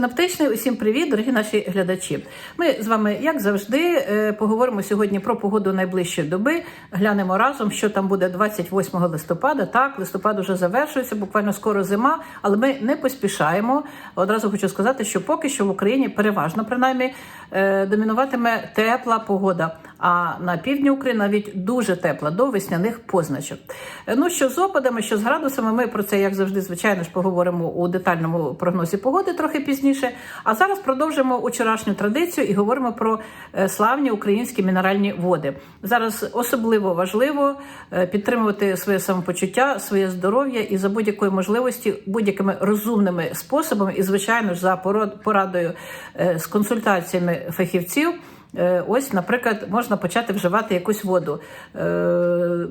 Синоптичний, усім привіт, дорогі наші глядачі. Ми з вами, як завжди, е, поговоримо сьогодні про погоду найближчої доби. Глянемо разом, що там буде 28 листопада. Так, листопад уже завершується, буквально скоро зима, але ми не поспішаємо. Одразу хочу сказати, що поки що в Україні переважно принаймні е, домінуватиме тепла погода. А на півдні України навіть дуже тепла до весняних позначок. Ну що з опадами, що з градусами, ми про це, як завжди, звичайно ж, поговоримо у детальному прогнозі погоди трохи пізніше. А зараз продовжимо вчорашню традицію і говоримо про е, славні українські мінеральні води. Зараз особливо важливо е, підтримувати своє самопочуття, своє здоров'я і за будь-якої можливості, будь-якими розумними способами, і звичайно ж за порад- порадою е, з консультаціями фахівців. Е, Ось, наприклад, можна почати вживати якусь воду. Е,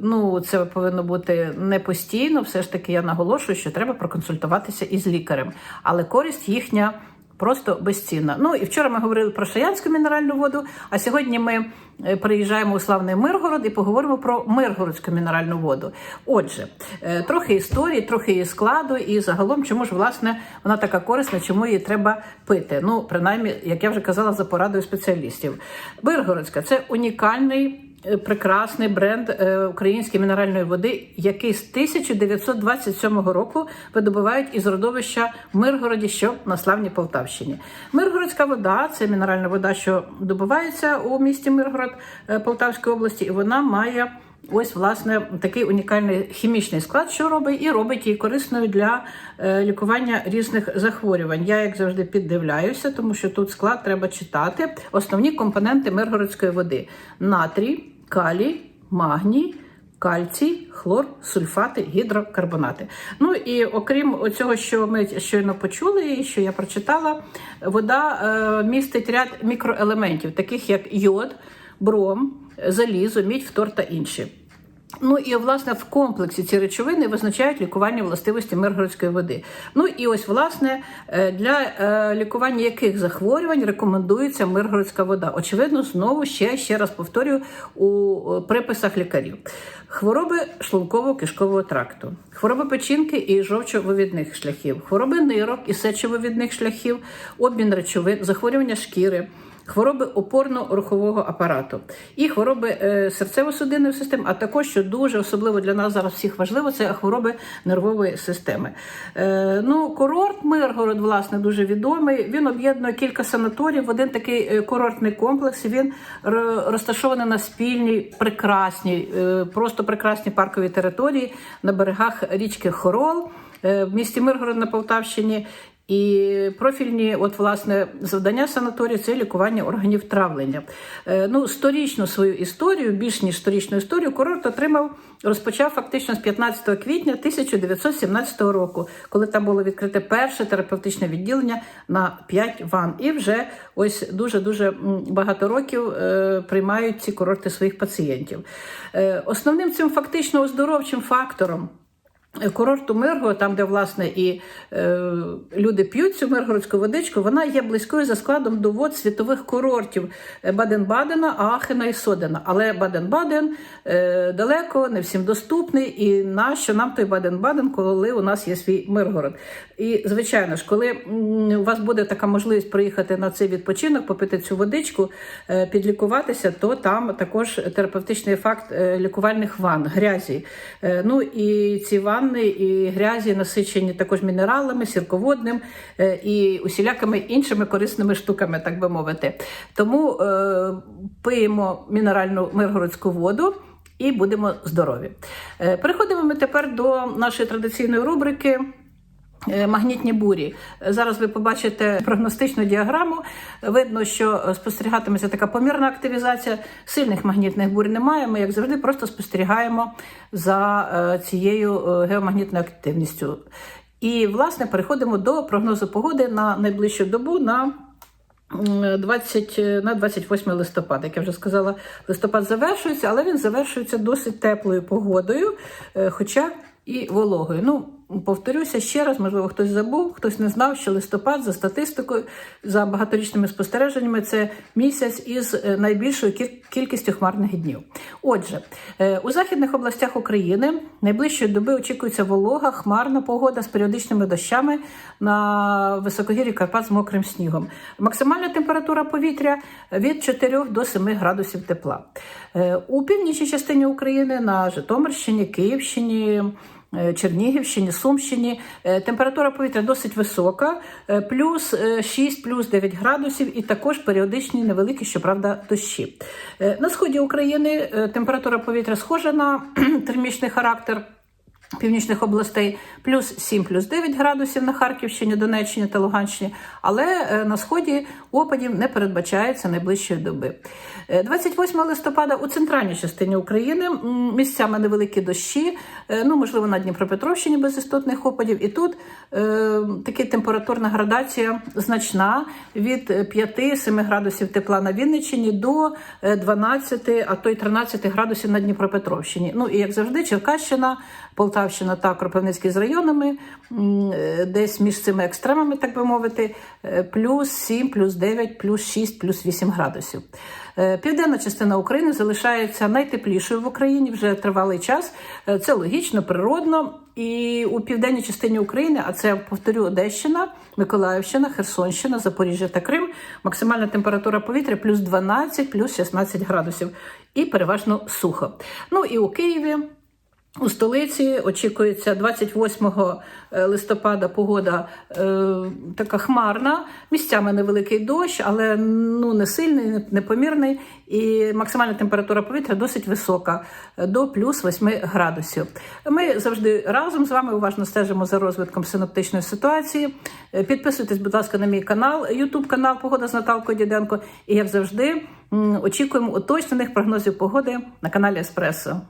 ну, це повинно бути не постійно. Все ж таки, я наголошую, що треба проконсультуватися із лікарем. Але користь їхня просто безцінна. Ну і вчора ми говорили про шаянську мінеральну воду. А сьогодні ми е, приїжджаємо у славний Миргород і поговоримо про Миргородську мінеральну воду. Отже, е, трохи історії, трохи її складу, і загалом, чому ж власне вона така корисна, чому її треба пити. Ну, принаймні, як я вже казала, за порадою спеціалістів. Миргородська це унікальний. Е, Прекрасний бренд е, української мінеральної води, який з 1927 року видобувають із родовища Миргороді, що на славній Полтавщині. Миргородська вода це мінеральна вода, що добувається у місті Миргород е, Полтавської області, і вона має ось власне такий унікальний хімічний склад, що робить, і робить її корисною для е, лікування різних захворювань. Я, як завжди, піддивляюся, тому що тут склад треба читати. Основні компоненти миргородської води: натрій, калій, магній. Кальцій, хлор, сульфати, гідрокарбонати. Ну і окрім цього, що ми щойно почули, і що я прочитала, вода е, містить ряд мікроелементів, таких як йод, бром, залізо, мідь, фтор та інші. Ну і власне в комплексі ці речовини визначають лікувальні властивості миргородської води. Ну і ось власне е, для е, лікування яких захворювань рекомендується миргородська вода. Очевидно, знову ще ще раз повторюю у е, приписах лікарів. Хвороби шлунково-кишкового тракту, хвороби печінки і жовчовивідних шляхів, хвороби нирок і сечовивідних шляхів, обмін речовин, захворювання шкіри хвороби опорно-рухового апарату і хвороби е, серцево-судинної системи, а також що дуже особливо для нас зараз всіх важливо, це хвороби нервової системи. Е, ну, курорт Миргород, власне, дуже відомий. Він об'єднує кілька санаторій в один такий е, курортний комплекс. Він розташований на спільній, прекрасній, просто прекрасній парковій території на берегах річки Хорол в місті Миргород на Полтавщині. І профільні, от власне, завдання санаторію це лікування органів травлення. Е, ну, сторічну свою історію, більш ніж сторічну історію, курорт отримав, розпочав фактично з 15 квітня 1917 року, коли там було відкрите перше терапевтичне відділення на 5 ван. І вже ось дуже дуже багато років е, приймають ці курорти своїх пацієнтів. Е, основним цим фактично оздоровчим фактором. Курорту Мирго, там, де власне і е, люди п'ють цю миргородську водичку, вона є близькою за складом до вод світових курортів Баден-Бадена, Аахена і Содена. Але Баден-Баден е, далеко, не всім доступний. І нащо нам той Баден-Баден, коли у нас є свій Миргород? І звичайно ж, коли у вас буде така можливість приїхати на цей відпочинок, попити цю водичку, е, підлікуватися, то там також терапевтичний ефект е, лікувальних ванн, грязі. Е, ну і ці ванни і грязі насичені також мінералами, сірководним е, і усілякими іншими корисними штуками, так би мовити. Тому е, пиємо мінеральну миргородську воду. І будемо здорові. Е, Переходимо ми тепер до нашої традиційної рубрики Магнітні бурі. Е, Зараз ви побачите прогностичну діаграму. Видно, що е, спостерігатиметься така помірна активізація. Сильних магнітних бурь немає. Ми, як завжди, просто спостерігаємо за е, цією е, геомагнітною активністю. І, власне, переходимо до прогнозу погоди на найближчу добу на 20, е, на 28 листопада. Як я вже сказала, листопад завершується, але він завершується досить теплою погодою, е, хоча і вологою. Ну, повторюся ще раз, можливо, хтось забув, хтось не знав, що листопад за статистикою, за багаторічними спостереженнями, це місяць із е, найбільшою кількістю хмарних днів. Отже, е, у західних областях України найближчої доби очікується волога, хмарна погода з періодичними дощами на високогір'ї Карпат з мокрим снігом. Максимальна температура повітря від 4 до 7 градусів тепла. Е, У північній частині України на Житомирщині, Київщині. Е, Чернігівщині, Сумщині е, температура повітря досить висока, е, плюс е, 6, плюс 9 градусів, і також періодичні невеликі, щоправда, дощі. На сході України температура повітря схожа на термічний характер північних областей, плюс 7, плюс 9 градусів на Харківщині, Донеччині та Луганщині, але е, на сході опадів не передбачається найближчої доби. Е, 28 листопада у центральній частині України місцями невеликі дощі, е, ну можливо на Дніпропетровщині без істотних опадів. І тут е, така температурна градація значна від 5-7 градусів тепла на Вінниччині до е, 12, а то й 13 градусів на Дніпропетровщині. Ну і як завжди, Черкащина, Полтавщина та Кропивницький з районами, е, десь між цими екстремами, так би мовити, е, плюс 7, плюс 9, плюс 6, плюс 8 градусів. Е, Південна частина України залишається найтеплішою в Україні вже тривалий час. Це логічно, природно. І у південній частині України, а це повторю Одещина, Миколаївщина, Херсонщина, Запоріжжя та Крим, максимальна температура повітря плюс 12, плюс 16 градусів. І переважно сухо. Ну і у Києві. У столиці очікується 28 листопада погода е, така хмарна, місцями невеликий дощ, але ну не сильний, непомірний, і максимальна температура повітря досить висока е, до плюс 8 градусів. Ми завжди разом з вами уважно стежимо за розвитком синоптичної ситуації. Е, Підписуйтесь, будь ласка, на мій канал, YouTube канал Погода з Наталкою Діденко. І як завжди, очікуємо уточнених прогнозів погоди на каналі Еспресо.